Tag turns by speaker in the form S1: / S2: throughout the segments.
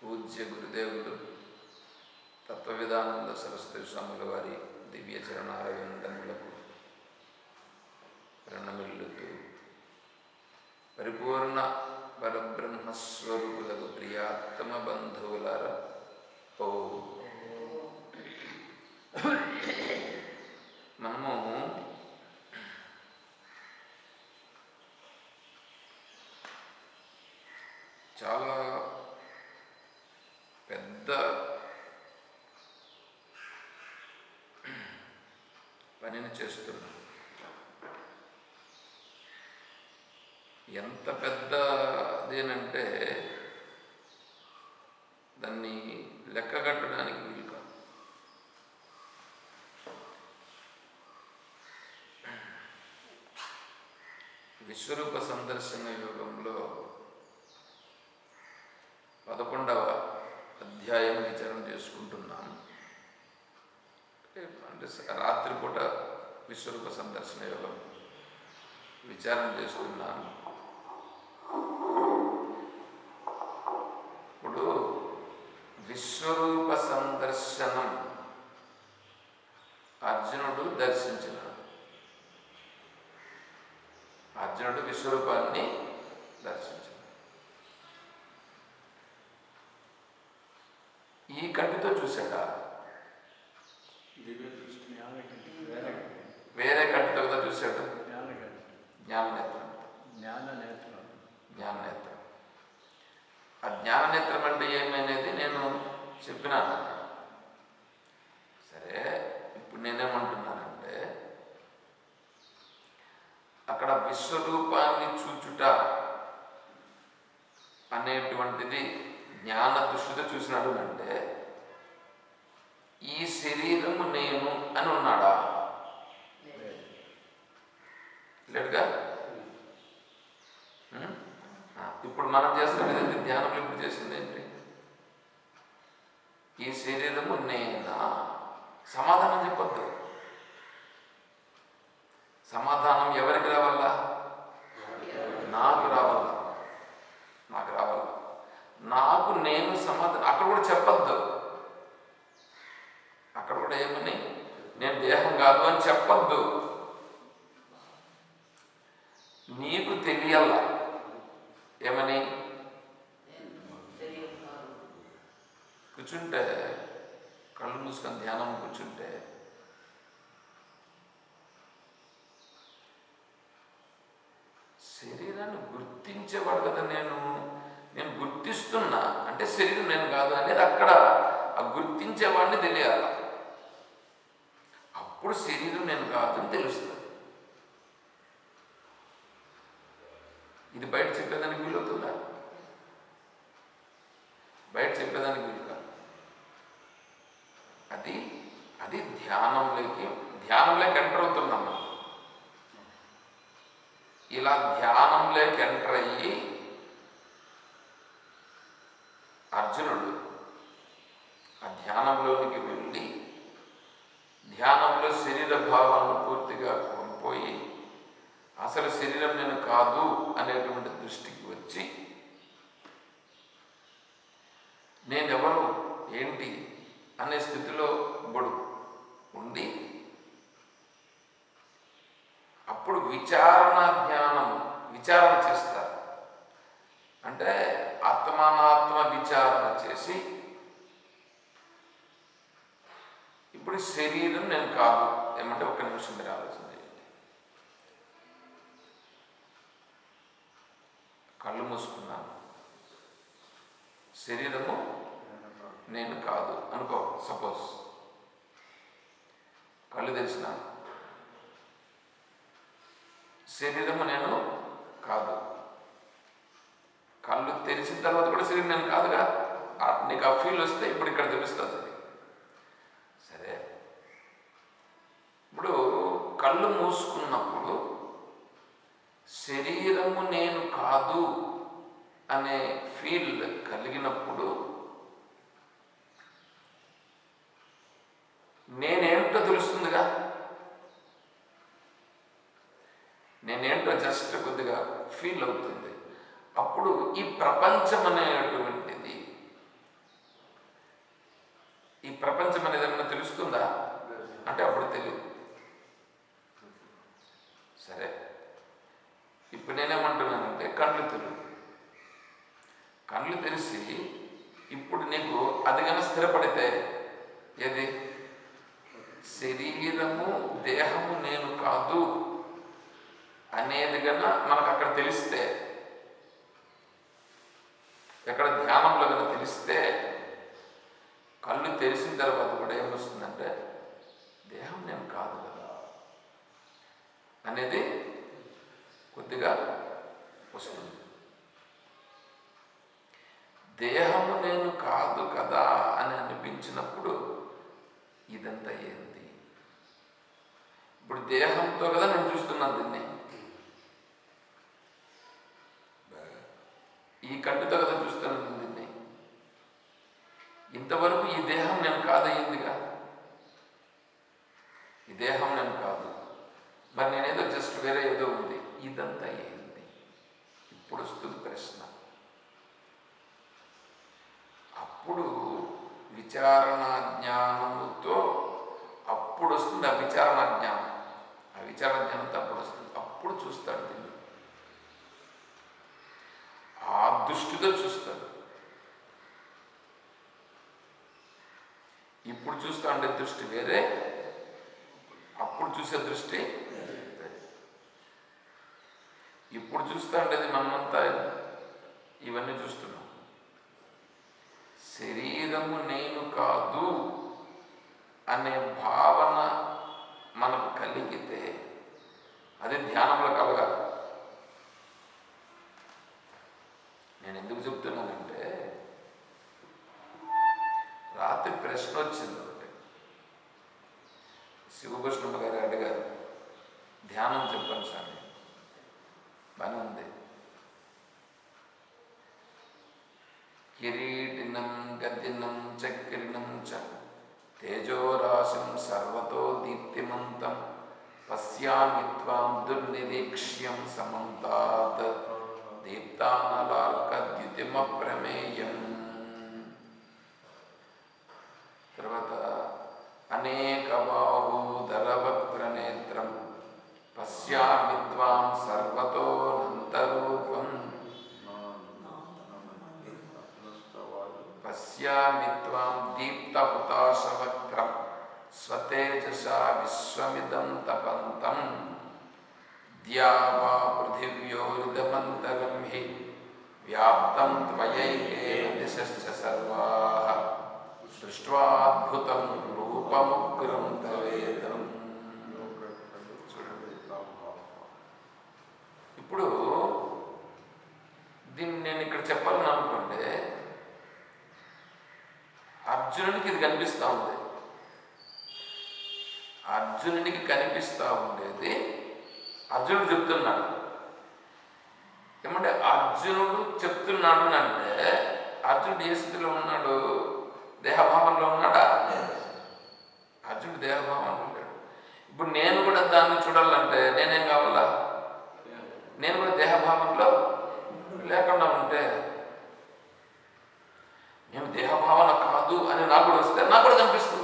S1: पूज्य गुरुदेव तत्ववेदानंद सरस्वती स्वामी वारी दिव्य चरणारविंदमुलकु प्रणमिल्लुतु। परिपूर्ण परब्रह्म स्वरूपुलकु प्रियात्तम बंधुलार ओम। ఎంత పెద్దదేనంటే దాన్ని లెక్క కట్టడానికి వీలు కాదు. విశ్వరూప సందర్శన యోగంలో పదకొండవ అధ్యాయం విచారం చేసుకుంటున్నాం. అంటే రాత్రిపూట విశ్వరూప సందర్శన యోగం విచారం చేస్తున్నాను ఇప్పుడు విశ్వరూప సందర్శనం. అర్జునుడు దర్శించినాడు అర్జునుడు విశ్వరూపాన్ని దర్శించాడు ఈ కంటితో చూశాడా
S2: దివ్య దృష్టి జ్ఞాన కంటి వేరే కంటి
S1: వేరే కంటితో కదా చూశాడు
S2: జ్ఞాన కంటి
S1: జ్ఞాననేత్రం
S2: జ్ఞాన నేత్రం
S1: జ్ఞాననేత్రం ఆ జ్ఞాననేత్రం అంటే ఏమనేది నేను చెప్పినాను అక్కడ సరే ఇప్పుడు నేనేమంటున్నానంటే అక్కడ విశ్వరూపాన్ని చూచుట అనేటువంటిది జ్ఞాన దృష్టితో చూసినాడు అంటే ఈ శరీరము నేను అని ఉన్నాడా? లేడుగా ఇప్పుడు మనం చేస్తున్నది ఏంటి ధ్యానం ఇప్పుడు చేసింది ఏంటి? ఈ శరీరము నేనా? సమాధానం చెప్పొద్దు. సమాధానం ఎవరికి రావాలా? నాకు రావాలా? నాకు రావాలా. నాకు నేను సమాధానం అక్కడ కూడా చెప్పొద్దు. అక్కడ కూడా ఏమని? నేను దేహం కాదు అని చెప్పద్దు. నీకు తెలియాల? ఏమని? కూర్చుంటే కళ్ళు మూసుకొని ధ్యానం కూర్చుంటే శరీరాన్ని గుర్తించేవాడు కదా నేను. నేను గుర్తిస్తున్నా. అంటే శరీరం నేను కాదు అనేది అక్కడ ఆ గుర్తించేవాడిని తెలియాల. అప్పుడు శరీరం నేను కాదు అని తెలుస్తుంది ఇది బయట చెప్పేదానికి వీలవుతుందా బయట చెప్పేదానికి వీలు కాదు అది అది ధ్యానంలోకి ధ్యానంలోకి ఎంటర్ అవుతున్నాం మనం ఇలా ధ్యానంలోకి ఎంటర్ అయ్యి అర్జునుడు ఆ ధ్యానంలోనికి వెళ్ళి ధ్యానంలో శరీర భావాలను పూర్తిగా కోల్పోయి అసలు శరీరం నేను కాదు అనేటువంటి దృష్టికి వచ్చి నేనెవరు ఏంటి అనే స్థితిలో ఇప్పుడు ఉండి అప్పుడు విచారణ జ్ఞానం విచారణ చేస్తారు. అంటే ఆత్మానాత్మ విచారణ చేసి ఇప్పుడు శరీరం నేను కాదు. ఏమంటే ఒక నిమిషం మీరు ఆలోచన చేయండి. కళ్ళు మూసుకున్నాను. శరీరము నేను కాదు. అనుకో సపోజ్ కళ్ళు తెలిసిన శరీరము నేను కాదు. కళ్ళు తెరిచిన తర్వాత కూడా శరీరం నేను కాదుగా నీకు ఆ ఫీల్ వస్తే ఇప్పుడు ఇక్కడ తెలుస్తుంది. సరే. ఇప్పుడు కళ్ళు మూసుకున్నప్పుడు శరీరము నేను కాదు అనే ఫీల్ కలిగినప్పుడు నేనేంటో తెలుస్తుందిగా. నేనేంటో జస్ట్ కొద్దిగా ఫీల్ అవుతుంది. అప్పుడు ఈ ప్రపంచం అనేటువంటిది ఈ ప్రపంచం అనేది తెలుస్తుందా? అంటే అప్పుడు తెలియదు సరే. ఇప్పుడు నేనేమంటున్నానంటే కళ్ళు తెరువు. కళ్ళు తెలిసి ఇప్పుడు నీకు అది స్థిరపడితే ఏది? శరీరము దేహము నేను కాదు అనేది కన్నా మనకు అక్కడ తెలిస్తే ఎక్కడ ధ్యానంలో కనుక తెలిస్తే కళ్ళు తెలిసిన తర్వాత కూడా ఏమొస్తుందంటే దేహం నేను కాదు కదా అనేది కొద్దిగా వస్తుంది దేహము నేను కాదు కదా అని అనిపించినప్పుడు ఇదంతా ఏంది ఇప్పుడు దేహంతో కదా నేను చూస్తున్నాను దీన్ని ఈ కంటితో కదా చూస్తున్నాను దీన్ని ఇంతవరకు ఈ దేహం నేను కాదయ్యిందిగా ఈ దేహం నేను కాదు మరి నేనేదో జస్ట్ వేరే ఏదో ఉంది ఇదంతా ఏంది ఇప్పుడు వస్తుంది ప్రశ్న అప్పుడు విచారణ జ్ఞానముతో అప్పుడు వస్తుంది ఆ విచారణ జ్ఞానం ఆ విచారణ జ్ఞానంతో అప్పుడు వస్తుంది అప్పుడు చూస్తాడు దీన్ని ఆ దృష్టితో చూస్తాడు ఇప్పుడు చూస్తా ఉండే దృష్టి వేరే అప్పుడు చూసే దృష్టి ఇప్పుడు చూస్తా ఉండేది మనమంతా ఇవన్నీ చూస్తున్నాం. శరీరము నేను కాదు అనే భావన మనకు కలిగితే అది ధ్యానంలో కలగాలి. నేను ఎందుకు చెప్తున్నాను? శివకృష్ణమ్మ గారు అడిగారు ధ్యానం చెప్పండి స్వామి బాగానే ఉంది కిరీటినం గదినం చక్రినం చ తేజోరాశం సర్వతో దీప్తిమంతం పశ్యామి త్వాం దుర్నిరీక్ష్యం సమంతాత్ దీప్తానలార్కద్యుతిమ స్వతేజసా విశ్వమిదం తపంతం ద్యావా పృథివ్యోరిదమంతరం హి వ్యాప్తం త్వయైకే దిశశ్చ సర్వాః దృష్ట్వాద్భుతం రూపముగ్రం తవేదం ఇప్పుడు దీన్ని నేను ఇక్కడ చెప్పాలని అనుకుంటే అర్జునుడికి ఇది కనిపిస్తూ ఉంది. అర్జునుడికి కనిపిస్తూ ఉండేది అర్జునుడు చెప్తున్నాడు. ఏమంటే అర్జునుడు చెప్తున్నాడు అని అంటే అర్జునుడు ఏ స్థితిలో ఉన్నాడు? దేహభావంలో ఉన్నాడా? అర్జునుడు దేహభావంలో ఉన్నాడు. ఇప్పుడు నేను కూడా దాన్ని చూడాలంటే నేనేం కావాలా? నేను కూడా దేహభావంలో లేకుండా ఉంటే నేను దేహభావన కాదు అని నాకు కూడా వస్తే నాకు కూడా కనిపిస్తుంది.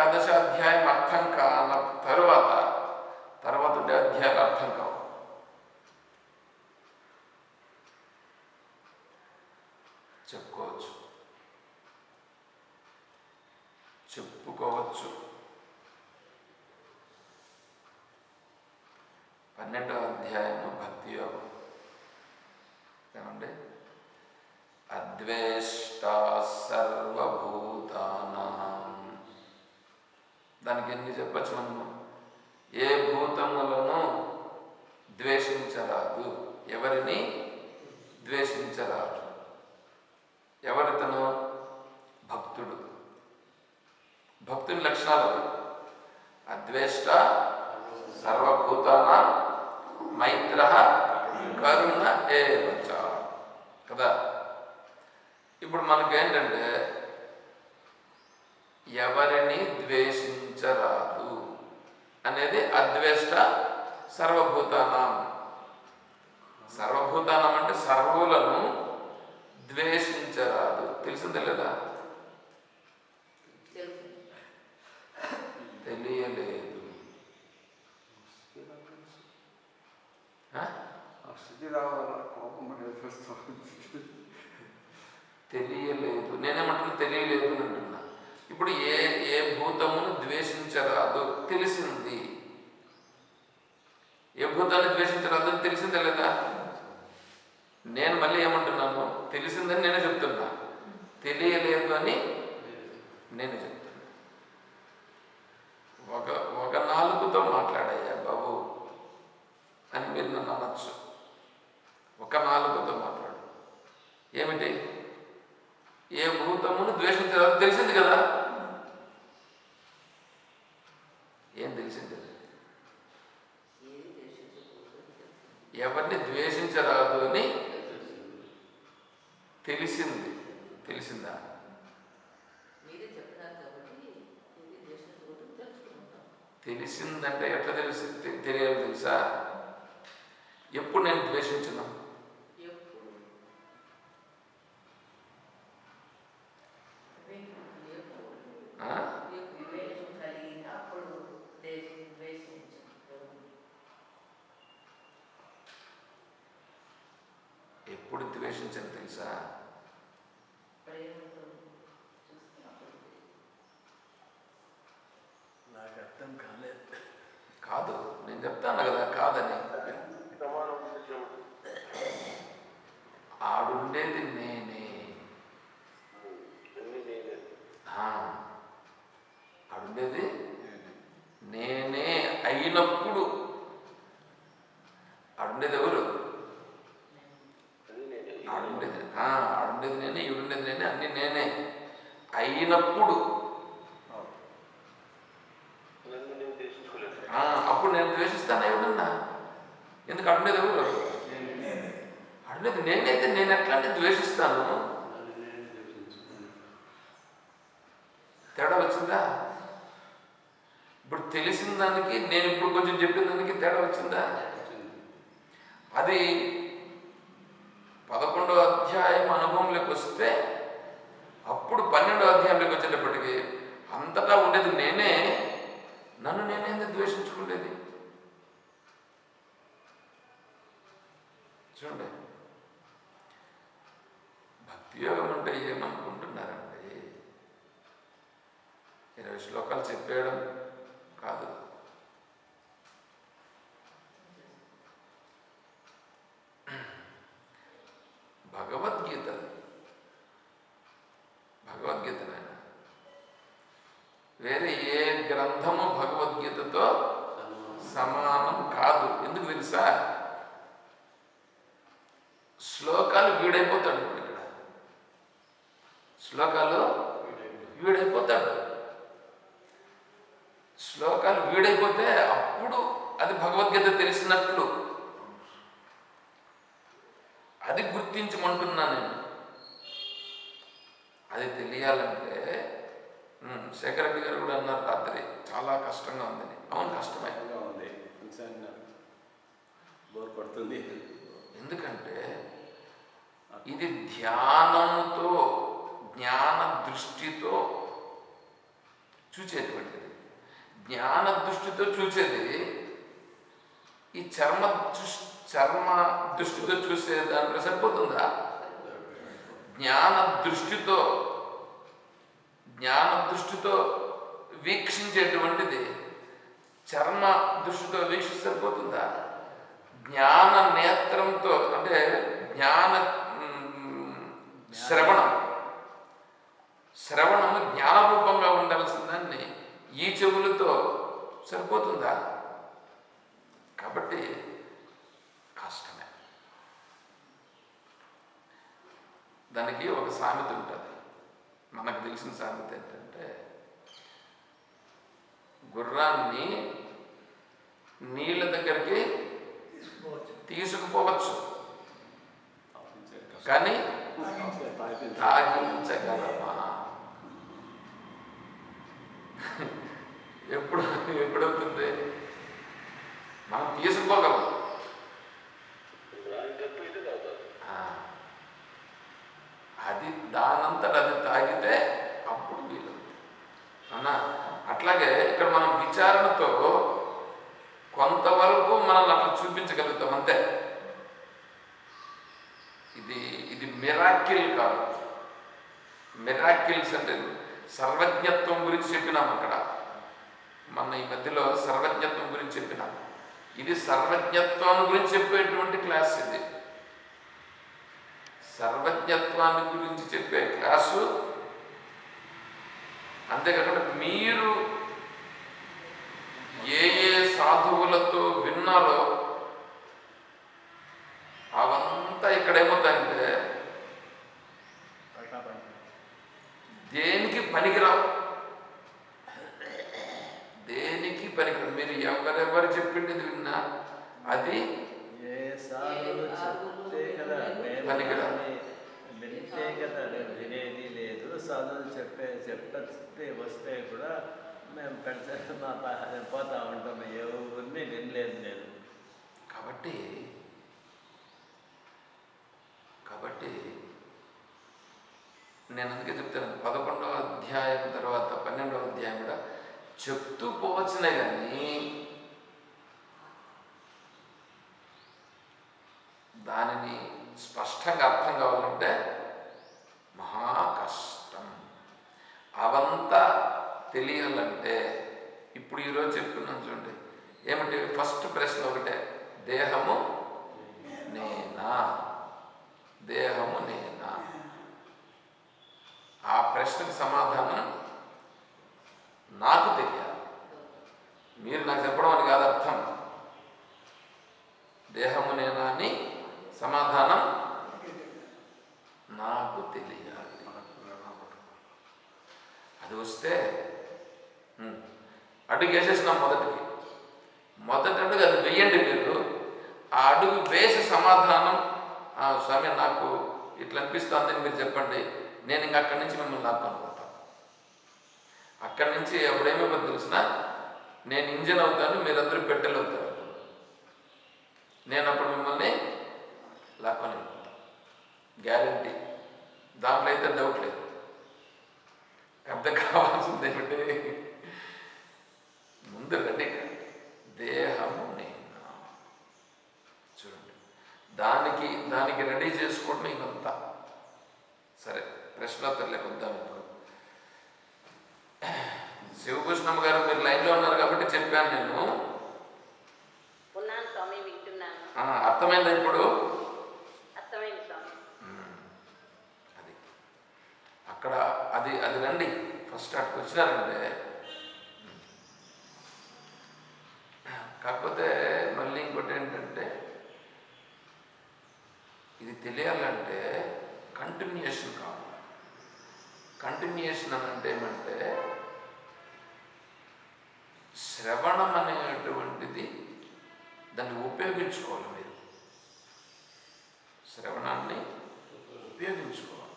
S1: cada ఇప్పుడు మనకేంటంటే ఎవరిని ద్వేషించరాదు అనేది అద్వేష్ట సర్వభూతానం. సర్వభూతానం అంటే సర్వులను ద్వేషించరాదు. తెలిసిందే లేదా? తెలియలేదు.
S3: కోపం
S1: తెలియలేదు. నేనేమంటున్నా తెలియలేదు అని అంటున్నా. ఇప్పుడు ఏ ఏ భూతమును ద్వేషించరాదు తెలిసింది. ఏ భూతాన్ని ద్వేషించరాదు తెలిసిందే లేదా? నేను మళ్ళీ ఏమంటున్నాను? తెలిసిందని నేనే చెప్తున్నా. తెలియలేదు అని నేను చెప్తున్నా. ఒక ఒక నాలుగుతో మాట్లాడయ్యా బాబు అని మీరు నన్ను అనొచ్చు. ఒక నాలుగుతో మాట్లాడు. ఏమిటి? ఏ భూతమును ద్వేషించదు తెలిసింది కదా? చూడండి. భక్తి యోగం అంటే ఏమనుకుంటున్నారండి? ఇరవై శ్లోకాలు చెప్పేయడం కాదు. అది తెలియాలంటే శేఖర్ రెడ్డి గారు కూడా అన్నారు రాత్రి. చాలా కష్టంగా ఉంది. అవును కష్టమే.
S2: ఉంది. బోర్ కొడుతుంది.
S1: ఎందుకంటే ఇది ధ్యానంతో జ్ఞాన దృష్టితో చూసేటువంటిది జ్ఞాన దృష్టితో చూసేది ఈ చర్మ చర్మ దృష్టితో చూసే దాంట్లో సరిపోతుందా? జ్ఞాన దృష్టితో జ్ఞాన దృష్టితో వీక్షించేటువంటిది చర్మ దృష్టితో వీక్షిస్తే సరిపోతుందా? జ్ఞాన నేత్రంతో అంటే జ్ఞాన శ్రవణం. శ్రవణము జ్ఞాన రూపంగా ఉండాల్సిన దాన్ని ఈ చెవులతో సరిపోతుందా? కాబట్టి కష్టమే దానికి ఒక సామెత ఉంటుంది. మనకు తెలిసిన సామెత ఏంటంటే గుర్రాన్ని నీళ్ళ దగ్గరికి తీసుకుపోవచ్చు. కానీ తాగించగలమా? ఎప్పుడు ఎప్పుడవుతుంది? మనం తీసుకుపోగలం ఆ. అది దానంతట అది తాగితే అప్పుడు వీలు అన్నా అట్లాగే ఇక్కడ మనం విచారణతో కొంతవరకు మనల్ని అట్లా చూపించగలుగుతాం అంతే. ఇది ఇది మిరాకిల్ కాదు. మిరాకిల్స్ అంటే సర్వజ్ఞత్వం గురించి చెప్పినాం అక్కడ. మన ఈ మధ్యలో సర్వజ్ఞత్వం గురించి చెప్పినాం. ఇది సర్వజ్ఞత్వం గురించి చెప్పేటువంటి క్లాస్ ఇది. సర్వజ్ఞత్వాన్ని గురించి చెప్పే క్లాసు. అంతేకాకుండా మీరు ఏ ఏ సాధువులతో విన్నారో అవంతా ఇక్కడ ఏమవుతాయంటే దేనికి పనికిరావు? దేనికి పనికిరావు? మీరు ఎవరెవరు చెప్పిండేది విన్నా? అది
S2: ఏ సాధువులు చెప్తే కదా వింటే కదా వినేది లేదు. సాధువులు చెప్పే చెప్పే వస్తే కూడా మేము పెడితే మా పోతా ఉంటాం. ఎవరిని వినలేదు నేను.
S1: కాబట్టి కాబట్టి నేను అందుకే చెప్తాను పదకొండవ అధ్యాయం తర్వాత పన్నెండవ అధ్యాయం కూడా చెప్తూ పోవచ్చునే కానీ దానిని స్పష్టంగా అర్థం కావాలంటే మహా కష్టం అవంతా తెలియాలంటే ఇప్పుడు ఈరోజు చెప్తున్నాను చూడండి ఏమిటి ఫస్ట్ ప్రశ్న ఒకటే దేహము నేనా దేహము నేనా ఆ ప్రశ్నకు సమాధానం నాకు తెలియాలి మీరు నాకు చెప్పడం అని కాదు అర్థం దేహము నేనా అని సమాధానం నాకు తెలియాలి అది వస్తే ఉమ్, అడుగు వేసేసినాం మొదటికి మొదటి అడుగు అది వెయ్యండి మీరు ఆ అడుగు వేసి సమాధానం "ఆ, స్వామి నాకు ఇట్లా మీరు చెప్పండి. నేను ఇంకా అక్కడి నుంచి మిమ్మల్ని లాక్కొనుకుంటాను అక్కడి నుంచి అప్పుడేమైపోతుంది తెలిసిన నేను ఇంజన్ అవుతాను మీరందరూ పెట్టెలు అవుతారు. నేను అప్పుడు మిమ్మల్ని లాక్కొని గ్యారంటీ. దాంట్లో అయితే డౌట్ లేదు. అర్థం కావాల్సింది ఏమిటి? ముందు రండి దేహము నేను? చూడండి. దానికి దానికి రెడీ చేసుకోవడం ఇదంతా. సరే ప్రశ్నోత్తర్లే వద్దాం ఇప్పుడు. శివభూషణమ్మ గారు మీరు లైన్లో ఉన్నారు కాబట్టి చెప్పాను నేను. అర్థమైందా ఇప్పుడు? అది. అక్కడ అది అది రండి. ఫస్ట్ అక్కడికి వచ్చినారంటే. కాకపోతే మళ్ళీ ఇంకోటి ఏంటంటే ఇది తెలియాలంటే కంటిన్యూషన్ కావాలి. కంటిన్యూషన్ అని అంటే ఏమంటే శ్రవణం అనేటువంటిది దాన్ని ఉపయోగించుకోవాలి మీరు. శ్రవణాన్ని ఉపయోగించుకోవాలి.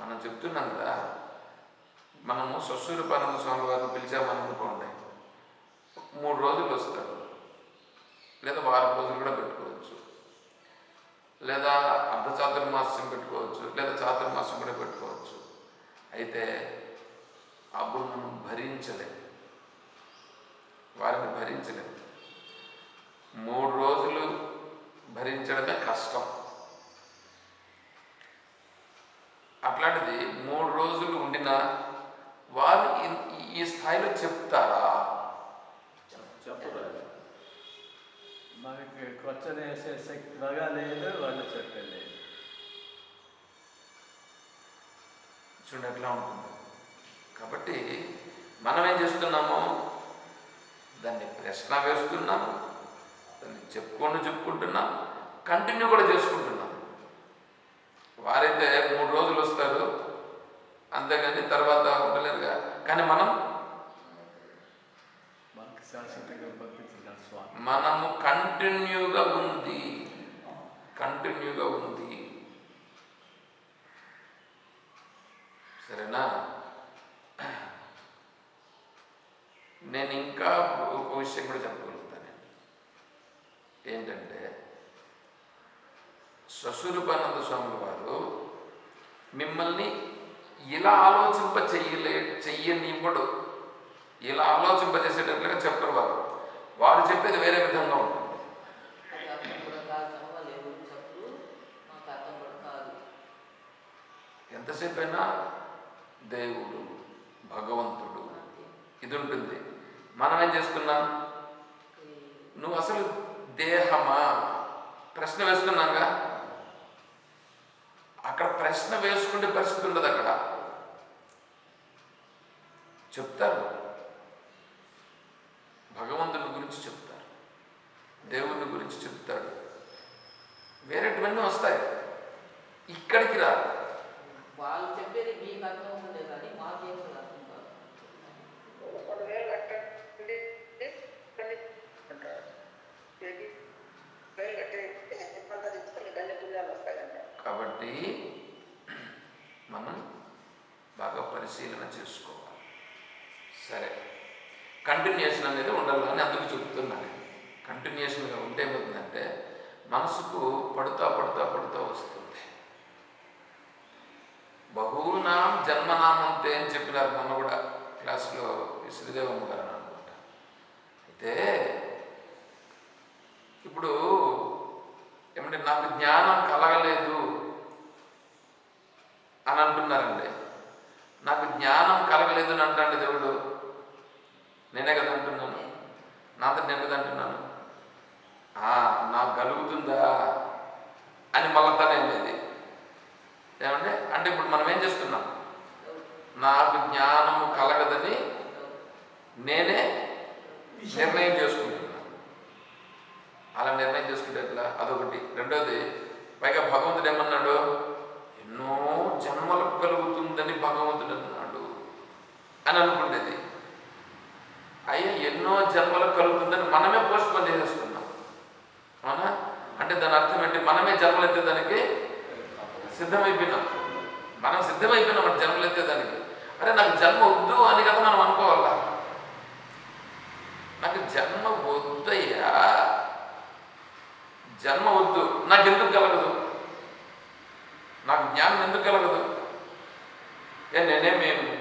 S1: మనం చెప్తున్నాం కదా పరమ స్వామి వారిని పిలిచామనుకోండి మూడు రోజులు వస్తారు. లేదా వారం రోజులు కూడా పెట్టుకోండి లేదా అర్ధ చాతుర్మాస్యం పెట్టుకోవచ్చు లేదా చాతుర్మాస్యం కూడా పెట్టుకోవచ్చు. అయితే అప్పుడు భరించలే. వారిని భరించలే. మూడు రోజులు భరించడమే కష్టం. అట్లాంటిది మూడు రోజులు ఉండినా వారు ఈ- స్థాయిలో చెప్తారా?
S2: చెప్పరాదు మనకి క్వశ్చన్ వేసే శక్తి బాగా లేదు వాళ్ళు చెప్పలేదు
S1: చూడండి ఉంటుంది. కాబట్టి మనం ఏం చేస్తున్నాము దాన్ని ప్రశ్న వేస్తున్నాము దాన్ని చెప్పుకొని చెప్పుకుంటున్నాం కంటిన్యూ కూడా చేసుకుంటున్నాం. వారైతే మూడు రోజులు వస్తారు అంతేగాని తర్వాత ఉండలేరుగా కానీ మనం
S2: మనకి శాశ్వతంగా
S1: మనము కంటిన్యూగా ఉంది. కంటిన్యూగా ఉంది. సరేనా? నేను ఇంకా ఒక విషయం కూడా చెప్పగలుగుతాను. ఏంటంటే స్వస్వరూపానంద స్వామి వారు మిమ్మల్ని ఇలా ఆలోచింప చెయ్యలే చెయ్యనివ్వడు. ఇలా ఆలోచింపజేసేటట్లుగా చెప్పరు వారు వారు చెప్పేది వేరే విధంగా ఉంటుంది. ఎంతసేపైనా దేవుడు భగవంతుడు ఇది ఉంటుంది మనం ఏం చేస్తున్నాం? నువ్వు అసలు దేహమా? ప్రశ్న వేస్తున్నాగా? అక్కడ ప్రశ్న వేసుకుంటే పరిస్థితి ఉండదు అక్కడ. చెప్తారు. భగవంతుని గురించి చెప్తారు. దేవుని గురించి చెప్తాడు. వేరేటివన్నీ వస్తాయి. ఇక్కడికి రా.
S4: వాళ్ళు చెప్పేది మీకు అర్థం ఉంటుంది కానీ మాకేం అర్థం కాదు.
S5: వస్తాయంట
S1: కాబట్టి మనం బాగా పరిశీలన చేసుకోవాలి. సరే. కంటిన్యూషన్ అనేది ఉండాలని అందుకు చెబుతున్నాను. కంటిన్యూషన్గా ఉంటే ఏమవుతుందంటే మనసుకు పడుతా పడుతా పడుతూ వస్తుంది. బహునాం జన్మనాం అంటే అని చెప్పినారు మొన్న కూడా క్లాసులో శ్రీదేవమ్మ గారు అనుకుంటా అయితే ఇప్పుడు ఏమంటే నాకు జ్ఞానం కలగలేదు అని అంటున్నారండి. నాకు జ్ఞానం కలగలేదు అని అంటాడు దేవుడు. నేనే కదా అంటున్నాను. నాతో నేను కదా అంటున్నాను. నాకు కలుగుతుందా అని మళ్ళా అనేది. ఏమంటే అంటే ఇప్పుడు మనం ఏం చేస్తున్నాం? నాకు జ్ఞానము కలగదని నేనే నిర్ణయం చేసుకుంటున్నా. అలా నిర్ణయం చేసుకుంటే ఎట్లా? అదొకటి. రెండోది పైగా భగవంతుడు ఏమన్నాడు? ఎన్నో జన్మలకు కలుగుతుందని భగవంతుడు అన్నాడు. అని అనుకునేది ఎన్నో జన్మలకు కలుగుతుందని మనమే పోస్ట్ పోన్ చేసేస్తున్నాం అవునా? అంటే దాని అర్థం ఏంటి? మనమే జన్మలు ఎత్తేదానికి సిద్ధమైపోయినాం. మనం సిద్ధమైపోయినాం అంటే జన్మలు ఎత్తేదానికి అరే నాకు జన్మ వద్దు అని కదా మనం అనుకోవాలా? నాకు జన్మ వద్దయ్యా. జన్మ వద్దు. నాకు ఎందుకు కలగదు? నాకు జ్ఞానం ఎందుకు కలగదు? ఏ నేనేమి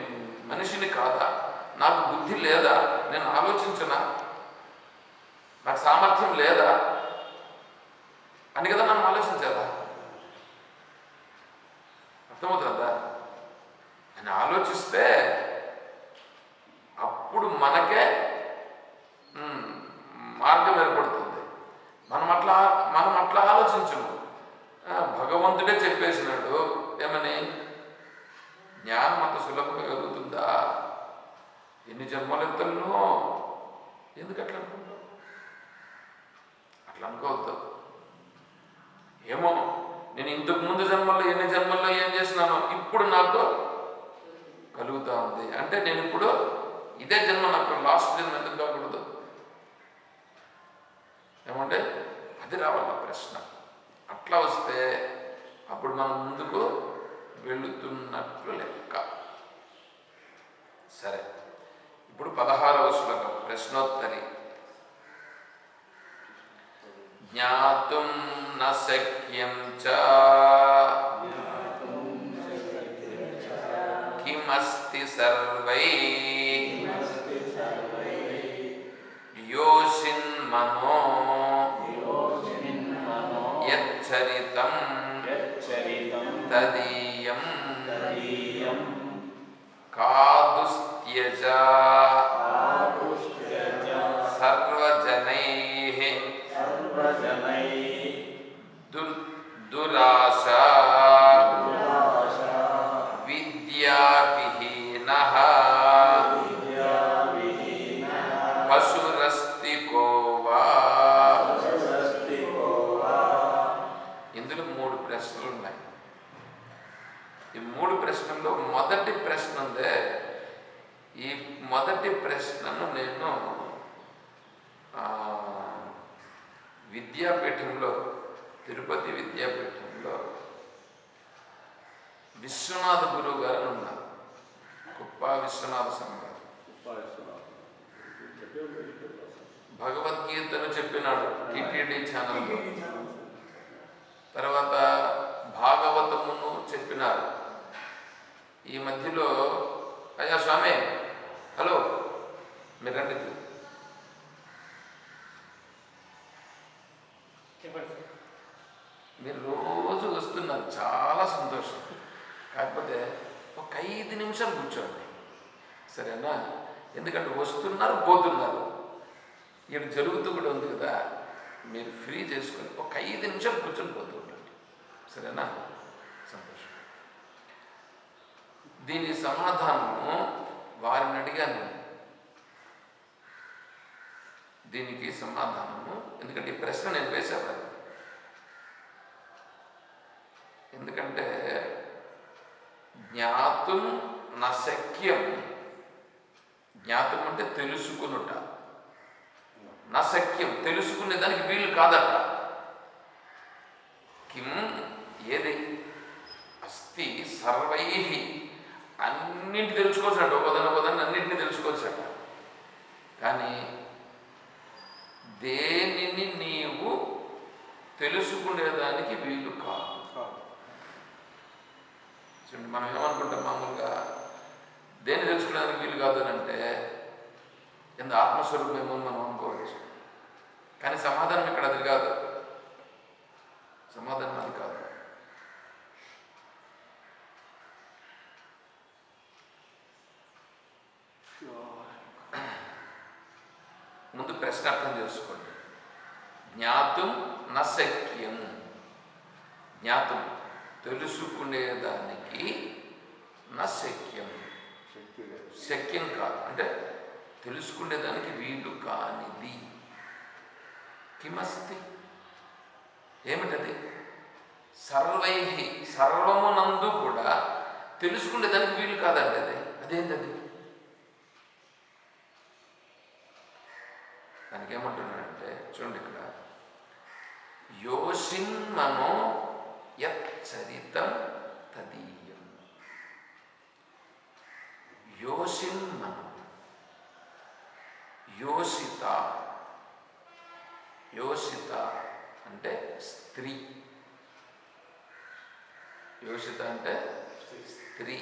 S1: మనిషిని కాదా? నాకు బుద్ధి లేదా? నేను ఆలోచించనా? నాకు సామర్థ్యం లేదా? అని కదా మనం ఆలోచించాలా? అర్థమవుతుందా? అని ఆలోచిస్తే అప్పుడు మనకే ఉమ్, మార్గం ఏర్పడుతుంది. किमस्ति यो योषिन्मनो यच्छरितं तदीयं कादुस्त्यजा। విశ్వనాథ గురువు గారు ఉన్నారు. కుప్ప విశ్వనాథ స్వామి గారు. భగవద్గీతను చెప్పినాడు టిటిడి ఛానల్లో. తర్వాత భాగవతమును చెప్పినారు. ఈ మధ్యలో అయ్యా స్వామి హలో మీరు రండి మీరు రోజు వస్తున్నారు చాలా సంతోషం కాకపోతే ఒక ఐదు నిమిషాలు కూర్చోండి. సరేనా? ఎందుకంటే వస్తున్నారు పోతున్నారు. ఇక్కడ జరుగుతూ కూడా ఉంది కదా మీరు ఫ్రీ చేసుకొని ఒక ఐదు నిమిషాలు కూర్చొని పోతూ ఉండండి. సరేనా? సంతోషం. దీని సమాధానము వారిని అడిగాను నేను. దీనికి సమాధానము ఎందుకంటే ఈ ప్రశ్న నేను వేశాను ఎందుకంటే జ్ఞాతం నశక్యం జ్ఞాతం అంటే తెలుసుకునుట నశక్యం తెలుసుకునే దానికి వీలు కాదట కిం ఏది అస్తి సర్వై అన్నింటి తెలుసుకోవచ్చు అంట ఒకదాని ఒకదాన్ని అన్నింటినీ తెలుసుకోవచ్చట కానీ దేనిని నీవు తెలుసుకునేదానికి వీలు కాదు చూడండి మనం ఏమనుకుంటాం? మామూలుగా దేన్ని తెలుసుకోవడానికి వీలు కాదు అంటే ఎంత ఆత్మస్వరూపమేమో మనం అనుకోవచ్చు కానీ సమాధానం ఇక్కడ అది కాదు. సమాధానం అది కాదు. ముందు ప్రశ్న అర్థం చేసుకోండి. జ్ఞాతం నశక్యం. జ్ఞాతం. తెలుసుకునేదానికి
S3: నా శక్యం.
S1: శక్యం కాదు. అంటే తెలుసుకునేదానికి వీలు కానిది. కిమస్తి. ఏమిటది? సర్వై సర్వమునందు కూడా తెలుసుకునేదానికి వీలు కాదండి అది. అదేంటది? దానికి ఏమంటున్నాడంటే చూడండి ఇక్కడ. యోషిన్మనో యచ్చరితం తదీయం యోషిన్మనో యోషిత యోషిత అంటే స్త్రీ యోషిత అంటే స్త్రీ